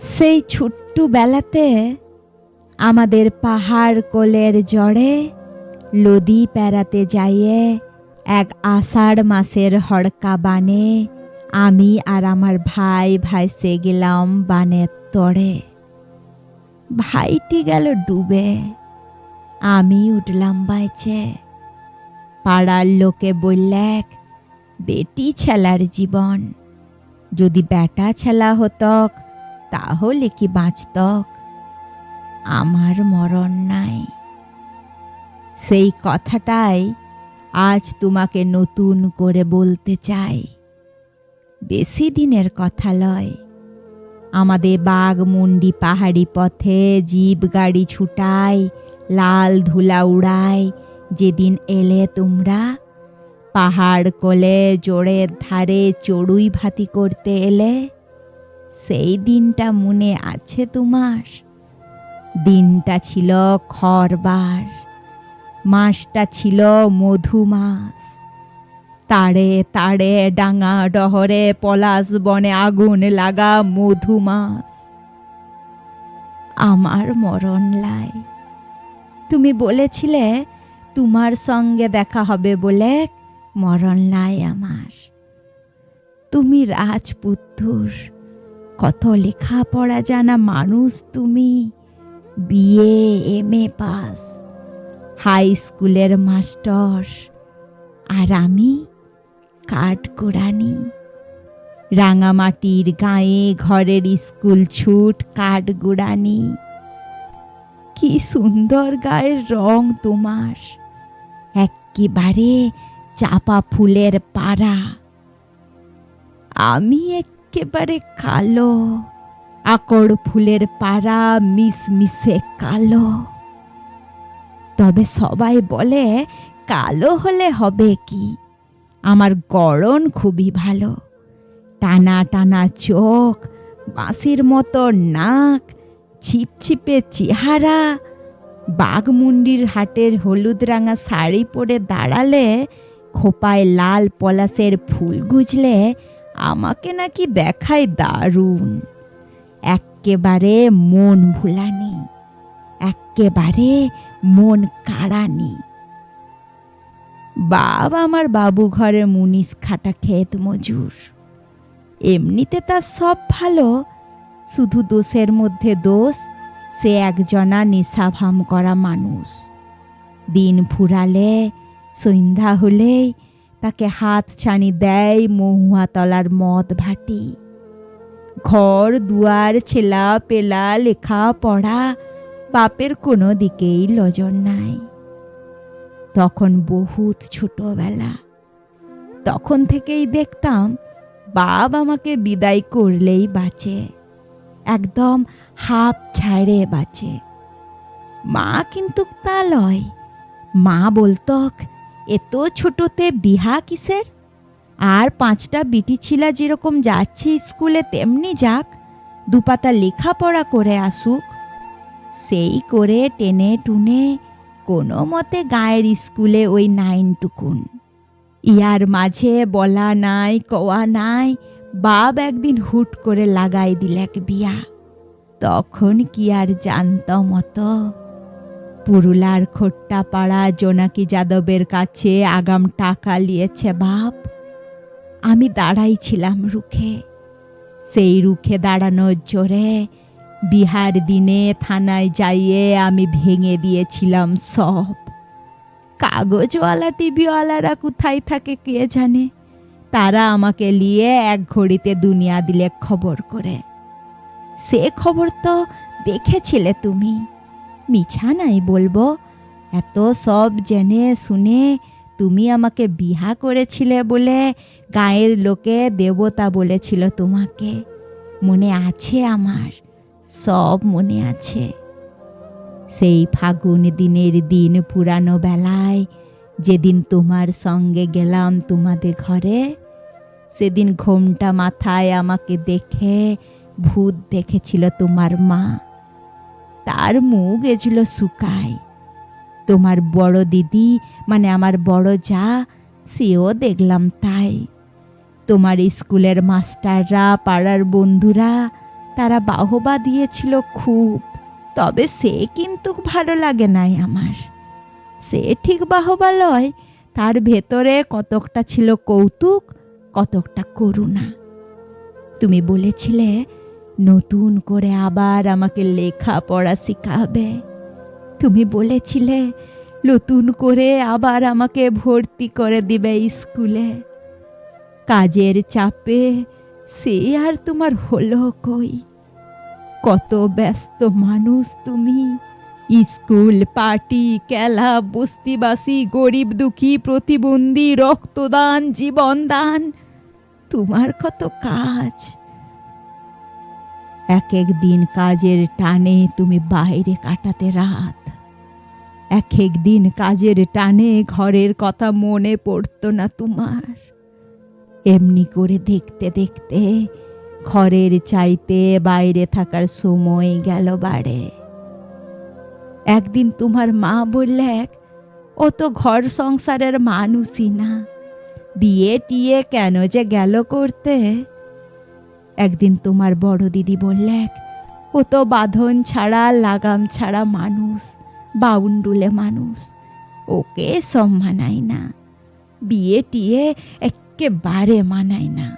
সেই ছোট্ট বেলাতে আমাদের পাহাড় কোলের জড়ে লদি পেরাতে যাইয়ে এক আষাঢ় মাসের হড়কা বানে আমি আর আমার ভাই ভাইসে গেলাম বানের তরে। ভাইটি গেল ডুবে, আমি উঠলাম বাইচে। পাড়ার লোকে বললেক, বেটি ছেলার জীবন, যদি বেটা ছেলা হতক তাহলে কি বাঁচতক? আমার মরণ নাই। সেই কথাটাই আজ তোমাকে নতুন করে বলতে চাই। বেশি দিনের কথা লয়। আমাদের বাঘমুন্ডি পাহাড়ি পথে জিপ গাড়ি ছুটায় লাল ধুলা উড়ায় যেদিন এলে তোমরা পাহাড় কোলে জোড়ের ধারে চড়ুই ভাতি করতে এলে সেই দিনটা মনে আছে তোমার? দিনটা ছিল খরবার, মাসটা ছিল মধু মাস তাড়ে তাড়ে ডাঙা ডহরে পলাশ বনে আগুন লাগা মধু মাস আমার মরণ লাই। তুমি বলেছিলে তোমার সঙ্গে দেখা হবে বলে মরণ লাই আমার। তুমি রাজপুত্তুর কত লেখাপড়া জানা মানুষ তুমি। BA M A pass. High স্কুলের মাস্টার। আর আমি কাঠগোড়ানি রাঙামাটির গায়ে ঘরের স্কুল ছুট কাঠগোড়ানি কি সুন্দর গায়ের রং তোমার। একেবারে চাপা ফুলের পাড়া। আমি একেবারে কালো। আকড় ফুলের পাড়া মিশমিশে কালো। তবে সবাই বলে, কালো হলে হবে কি? আমার গড়ন খুবই ভালো। টানা টানা চোখ, বাঁশির মতো নাক, ছিপছিপে চেহারা। বাঘমুন্ডির হাটের হলুদ রাঙা শাড়ি পরে দাঁড়ালে, খোপায় লাল পলাশের ফুল গুজলে আমাকে নাকি দেখায় দারুণ। এক্কেবারে মন ভুলানি। এক্কেবারে মন কাড়ানি। বাবা আমার বাবু ঘরে মুনিশ খাটা ক্ষেত মজুর। এমনিতে তার সব ভালো, শুধু দোষের মধ্যে দোষ, সে একজনা নেশাভাম করা মানুষ। দিন ফুরালে, সন্ধ্যা হলেই তাকে হাত ছানি দেয় মহুয়াতলার মদ ভাটি। ঘর, দুয়ার, ছেলা, পেলা, লেখা, পড়া, বাপের কোনো দিকেই লজন নাই। তখন বহুত ছোটবেলা। তখন থেকেই দেখতাম, বাপ আমাকে বিদায় করলেই বাঁচে। একদম হাফ ছাড়ে বাঁচে। মা কিন্তু তা লয়। মা বলতক এত ছোটতে বিহা কিসের? আর পাঁচটা বিটি ছিলা যেরকম যাচ্ছে স্কুলে তেমনি যাক, দুপাতা লেখাপড়া করে আসুক। সেই করে টেনে টুনে কোনো মতে গায়ের স্কুলে ওই নাইন টুকুন ইয়ার মাঝে বলা নাই, কওয়া নাই, বাপ একদিন হুট করে লাগাই দিলেক বিয়া। তখন কি আর জানতাম অত পুরুলার খোট্টা পাড়া জোনাকি যাদবের কাছে আগাম টাকা লিয়েছে বাপ। আমি দাঁড়াই ছিলাম রুখে। সেই রুখে দাঁড়ানোর জোরে বিহার দিনে থানায় যাইয়ে আমি ভেঙে দিয়েছিলাম সব। কাগজওয়ালা, টিভিওয়ালারা কোথায় থাকে কে জানে? তারা আমাকে নিয়ে এক ঘড়িতে দুনিয়া দিলে খবর করে। সে খবর তো দেখেছিলে তুমি। মিছা নাই বলব, এত সব জেনে শুনে তুমি আমাকে বিহা করেছিলে বলে গায়ের লোকে দেবতা বলেছিল তোমাকে। মনে আছে আমার, সব মনে আছে। সেই ফাগুন দিনের দিন পুরানো বেলায় যেদিন তোমার সঙ্গে গেলাম তোমাদের ঘরে, সেদিন ঘোমটা মাথায় আমাকে দেখে ভূত দেখেছিল তোমার মা। তার মুখ এছিল শুকায়। তোমার বড় দিদি মানে আমার বড় যা, সেও দেখলাম তাই। তোমার স্কুলের মাস্টাররা, পাড়ার বন্ধুরা, তারা বাহবা দিয়েছিল খুব, তবে সে কিন্তু ভালো লাগে নাই আমার। সে ঠিক বাহবা লয়, তার ভেতরে কতকটা ছিল কৌতুক, কতকটা করুণা। তুমি বলেছিলে নতুন করে আবার আমাকে লেখাপড়া শিখাবে। তুমি বলেছিলে, নতুন করে আবার আমাকে ভর্তি করে দিবে স্কুলে। কাজের চাপে সে আর তোমার হলো কই? কত ব্যস্ত মানুষ তুমি। স্কুল, পার্টি, খেলা, বস্তিবাসী, গরিব দুঃখী, প্রতিবন্ধী, রক্তদান, জীবনদান। তোমার কত কাজ? এক এক দিন কাজের টানে তুমি বাইরে কাটাতে রাত। এক এক দিন কাজের টানে ঘরের কথা মনে পড়তো না তোমার। এমনি করে দেখতে দেখতে ঘরের চাইতে বাইরে থাকার সময় গেল বাড়ে। একদিন তোমার মা বললে ও তো ঘর সংসারের মানুষই না। বিয়ে টিয়ে কেন যে গেল করতে? একদিন তোমার বড় দিদি বললে, ও তো বাঁধন ছাড়া, লাগাম ছাড়া মানুষ বাউন্ডুলে মানুষ, ওকে সব মানায় না, বিয়ে টিয়ে একেবারে মানায় না।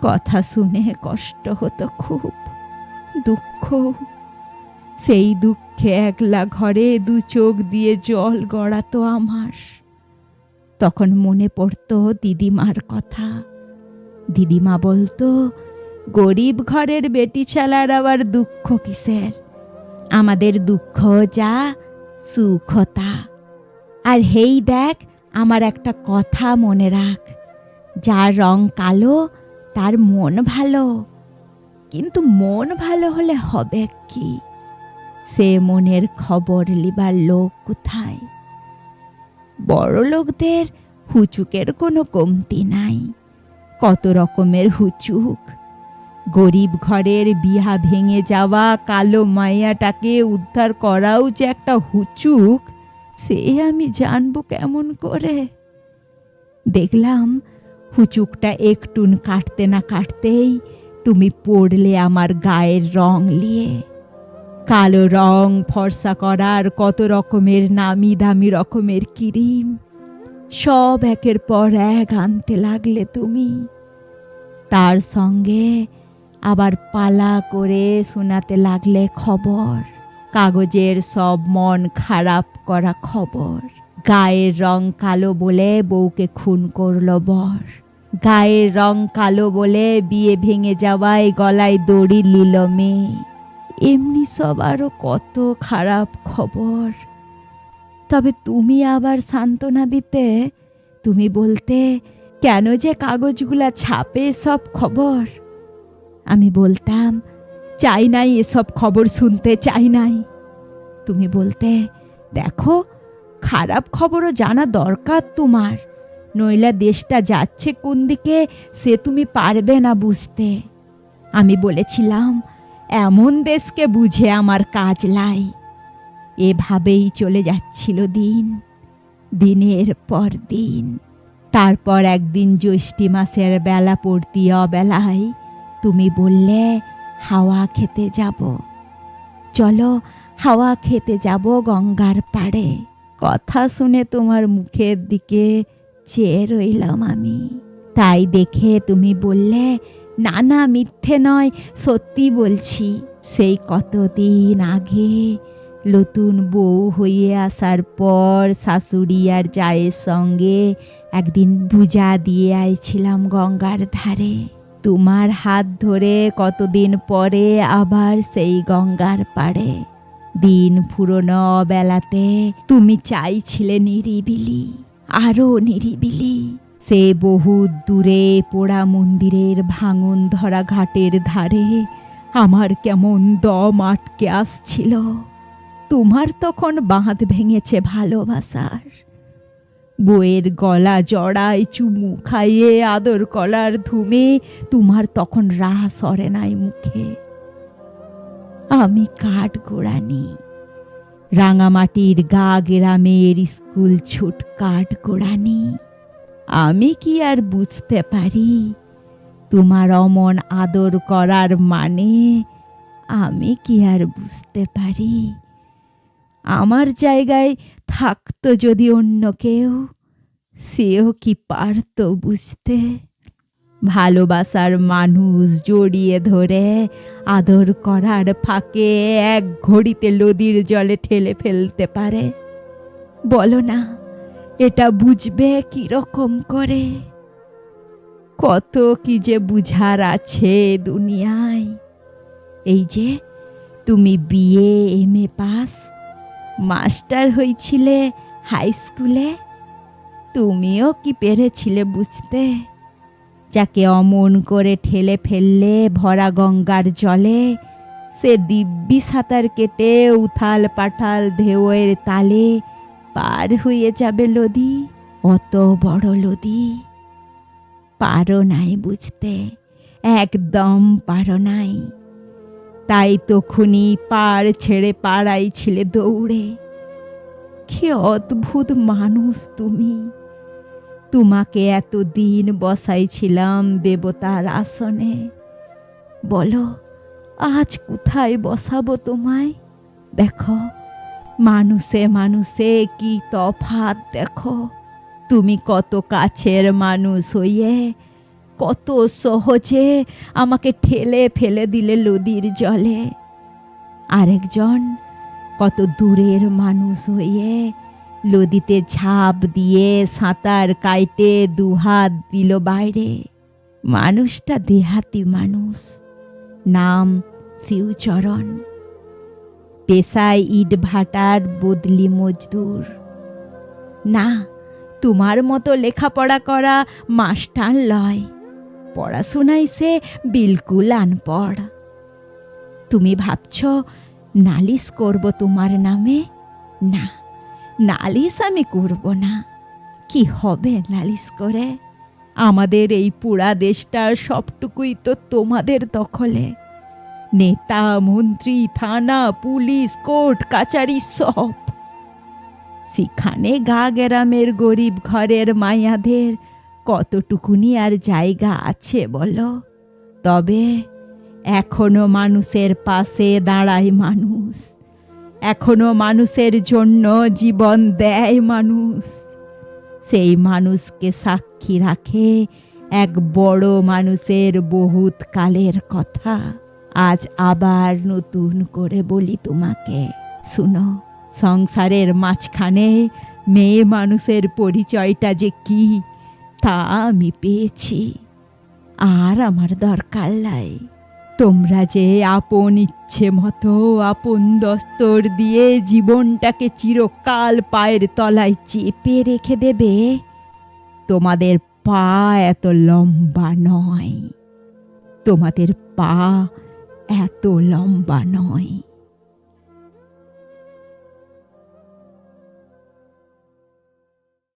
কথা শুনে কষ্ট হতো খুব, দুঃখ। সেই দুঃখে একলা ঘরে দু চোখ দিয়ে জল গড়াতো আমার। তখন মনে পড়তো দিদিমার কথা। দিদিমা বলতো গরিব ঘরের বেটি ছালার আবার দুঃখ কিসের? আমাদের দুঃখ যা, সুখতা। আর হেই দেখ, আমার একটা কথা মনে রাখ। যার রং কালো, তার মন ভালো। কিন্তু মন ভালো হলে হবে কি? সে মনের খবর লিবার লোক কোথায়? বড় লোকদের হুচুকের কোনো কমতি নাই। কত রকমের হুচুক গরিব ঘরের বিহা ভেঙে যাওয়া কালো মাইয়াটাকে উদ্ধার করাও যে একটা হুচুক, সে আমি জানব কেমন করে। দেখলাম হুচুকটা একটুন কাটতে না কাটতেই তুমি পড়লে আমার গায়ের রং নিয়ে। কালো রং ফর্সা করার কত রকমের নামি দামি রকমের ক্রিম, সব একের পর এক আনতে লাগলে তুমি। তার সঙ্গে আবার পালা করে শোনাতে লাগলে খবর। কাগজের সব মন খারাপ করা খবর। গায়ের রং কালো বলে বউকে খুন করল বর। গায়ের রং কালো বলে বিয়ে ভেঙে যাওয়ায় গলায় দড়ি লিল মেয়ে। এমনি সব আরও কত খারাপ খবর। তবে তুমি আবার সান্ত্বনা দিতে, তুমি বলতে, কেন যে কাগজগুলা ছাপে সব খবর? আমি বলতাম, চাই নাই, এসব খবর শুনতে চাই নাই। তুমি বলতে, দেখো, খারাপ খবরও জানা দরকার তোমার, নইলা দেশটা যাচ্ছে কোন দিকে সে তুমি পারবে না বুঝতে। আমি বলেছিলাম, এমন দেশকে বুঝে আমার কাজ লাই এভাবেই চলে যাচ্ছিল দিন, দিনের পর দিন। তারপর একদিন জ্যৈষ্ঠী মাসের বেলা পড়তি অবেলায় তুমি বললে, হাওয়া খেতে যাব। চলো, হাওয়া খেতে যাব গঙ্গার পাড়ে। কথা শুনে তোমার মুখের দিকে চেয়ে রইলাম আমি। তাই দেখে তুমি বললে, না না, মিথ্যে নয়, সত্যি বলছি। সেই কতদিন আগে নতুন বউ হয়ে আসার পর শাশুড়ি আর জায়ের সঙ্গে একদিন পূজা দিয়ে আইছিলাম গঙ্গার ধারে। তোমার হাত ধরে কতদিন পরে আবার সেই গঙ্গার পাড়ে? দিন ফুরনো বেলাতে তুমি চাইছিলে নিরিবিলি আরও নিরিবিলি। সে বহু দূরে পোড়া মন্দিরের ভাঙন ধরা ঘাটের ধারে আমার কেমন দম আটকে আসছিল। তোমার তখন বাঁধ ভেঙেছে ভালোবাসার। বইয়ের গলা জড়ায় চুমু খাইয়ে আদর কলার ধুমে তোমার তখন রাহ সরে নাই মুখে। আমি কাঠ গোড়ানি। রাঙামাটির গা গ্রামের স্কুল ছুট কাঠ গোড়ানি। আমি কি আর বুঝতে পারি? তোমার অমন আদর করার মানে আমি কি আর বুঝতে পারি? আমার জায়গায় থাকতো যদি অন্য কেউ, সেও কি পারতো বুঝতে? ভালোবাসার মানুষ জড়িয়ে ধরে আদর করার ফাঁকে এক ঘড়িতে নদীর জলে ঠেলে ফেলতে পারে। বলো না, এটা বুঝবে কীরকম করে? কত কি যে বুঝার আছে দুনিয়ায়। এই যে, তুমি BA, M A pass master হয়েছিলে high স্কুলে? তুমিও কি পেরেছিলে বুঝতে? যাকে অমন করে ঠেলে ফেললে ভরা গঙ্গার জলে, সে দিব্যি সাঁতার কেটে উথাল পাঠাল ঢেউয়ের তালে পার হয়ে যাবে লদি, অত বড় লদি। পারো নাই বুঝতে, একদম পারো নাই। তাই তখনই পার ছেড়ে পাড়াই ছিলে দৌড়ে। কি অদ্ভুত মানুষ তুমি। তোমাকে এত দিন বসাইছিলাম দেবতার আসনে। বলো, আজ কোথায় বসাবো তোমায়? দেখো, মানুষে মানুষে কি তফাৎ দেখো। তুমি কত কাছের মানুষ হইয়ে কত সহজে আমাকে ঠেলে ফেলে দিলে নদীর জলে। আরেকজন কত দূরের মানুষ হইয়ে নদীতে ঝাঁপ দিয়ে সাঁতার কাইটে দুহাত দিল বাইরে। মানুষটা দেহাতি মানুষ, নাম শিউচরণ। পেশায় ইট ভাটার বদলি মজদুর। না, তোমার মতো লেখাপড়া করা মাস্টার লয়। পড়াশোনায় সে বিলকুল আনপড়। তুমি ভাবছ, নালিশ করব তোমার নামে? না, নালিশ আমি করব না। কি হবে নালিশ করে? আমাদের এই পুরা দেশটার সবটুকুই তো তোমাদের দখলে। নেতা, মন্ত্রী, থানা, পুলিশ, কোর্ট, কাচারি সব। সেখানে গা গ্রামের গরিব ঘরের মায়াদের কতটুকুনি আর জায়গা আছে বলো? তবে এখনও মানুষের পাশে দাঁড়ায় মানুষ। এখনও মানুষের জন্য জীবন দেয় মানুষ। সেই মানুষকে সাক্ষী রাখে এক বড় মানুষের বহুত কালের কথা। আজ আবার নতুন করে বলি তোমাকে। শুনো, সংসারের মাঝখানে মেয়ে মানুষের পরিচয়টা যে কি তা আমি পেয়েছি। আর আমার দরকার নাই। তোমরা যে আপন ইচ্ছে মতো আপন দস্তর দিয়ে জীবনটাকে চিরকাল পায়ের তলায় চেপে রেখে দেবে, তোমাদের পা এত লম্বা নয়। তোমাদের পা এত লম্বা নয়।